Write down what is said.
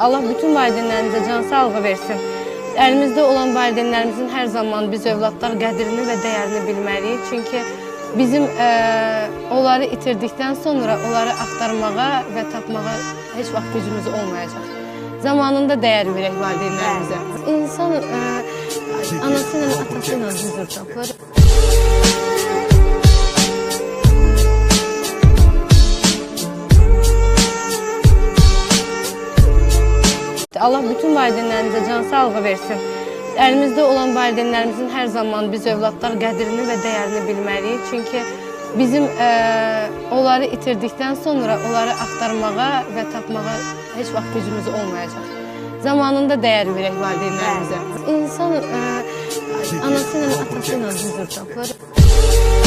Allah bütün valideynlerimize can sağlığı versin. Elimizde olan valideynlerimizin her zaman biz övladlar qədrini və dəyərini bilməliyik. Çünki bizim eee, onları itirdikdən sonra onları axtarmağa və tapmağa heç vaxt gücümüz olmayacaq. Zamanında dəyər verək valideynlərimizə. İnsan eee, anası ilə, atası ilə huzur tapır. Allah bütün valideynlerimize can sağlığı versin. Elimizde olan valideynlerimizin her zaman biz övladlar qədrini və dəyərini bilməliyik. Çünki bizim eee, onları itirdikdən sonra onları axtarmağa və tapmağa heç vaxt gücümüz olmayacaq. Zamanında dəyər verək valideynlərimizə. İnsan eee, anası ilə, atası ilə huzur tapır.